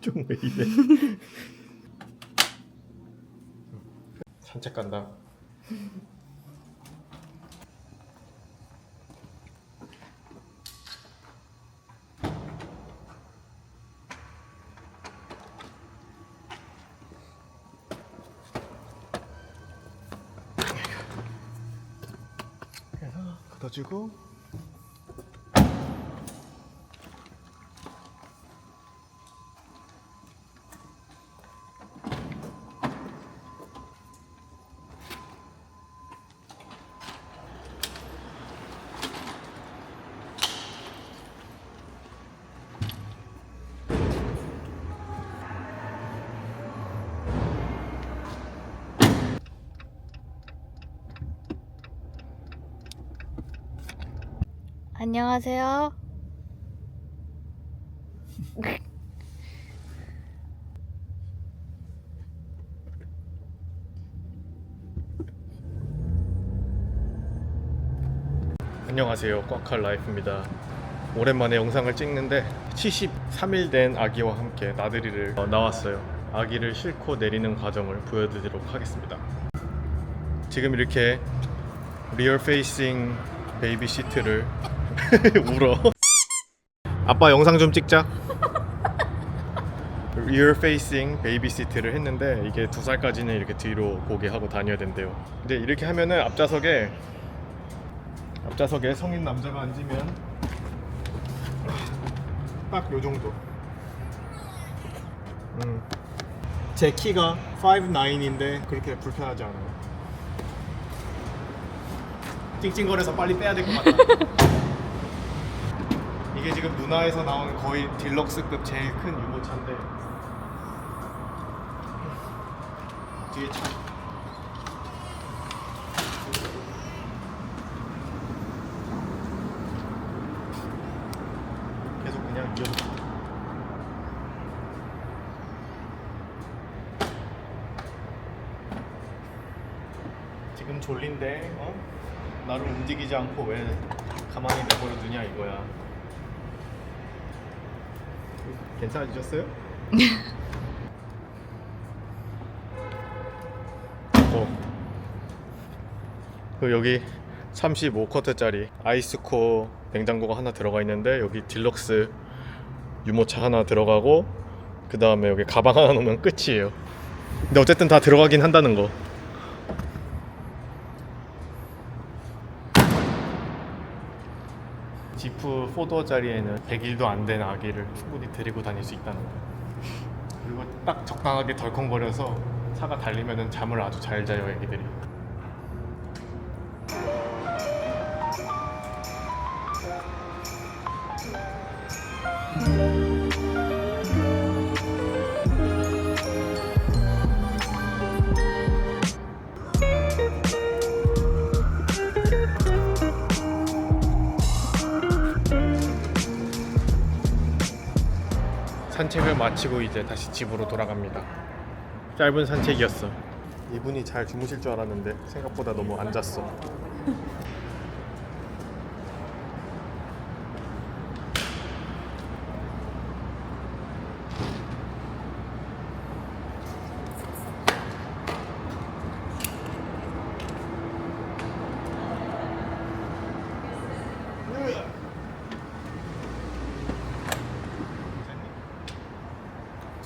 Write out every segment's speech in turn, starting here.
좀왜 이래? 산책 간다. 그래서 걷어주고 안녕하세요. 안녕하세요. 꽉할 라이프입니다. 오랜만에 영상을 찍는데 73일 된 아기와 함께 나들이를 어, 나왔어요. 아기를 싣고 내리는 과정을 보여드리도록 하겠습니다. 지금 이렇게 리얼 페이싱 베이비 시트를 울어. 아빠 영상 좀 찍자. 리얼 페이싱 베이비 시트를 했는데 이게 두 살까지는 이렇게 뒤로 보게 하고 다녀야 된대요. 근데 이렇게 하면은 앞좌석에 앞좌석에 성인 남자가 앉으면 딱 요 정도. 음. 제 키가 5'9인데 그렇게 불편하지 않아요. 찡찡거려서 빨리 빼야 될 것 같다. 이게 지금 문화에서 나오는 거의 딜럭스급 제일 큰 유모차인데 뒤에 차. 계속 그냥 이어. 지금 졸린데 어? 나를 움직이지 않고 왜 가만히 내버려 두냐 이거야. 괜찮아지셨어요? 어. 그 여기 35쿼트짜리 아이스코어 냉장고가 하나 들어가 있는데 여기 딜럭스 유모차 하나 들어가고 그 다음에 여기 가방 하나 놓으면 끝이에요. 근데 어쨌든 다 들어가긴 한다는 거. 지프 4도어짜리에는 100일도 안 된 아기를 충분히 데리고 다닐 수 있다는 거. 그리고 딱 적당하게 덜컹거려서 차가 달리면 잠을 아주 잘 자요 애기들이. 산책을 마치고 이제 다시 집으로 돌아갑니다. 짧은 산책이었어. 이분이 잘 주무실 줄 알았는데 생각보다 너무 안 잤어.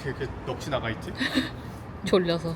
이렇게 넋이 나가 있지? 졸려서.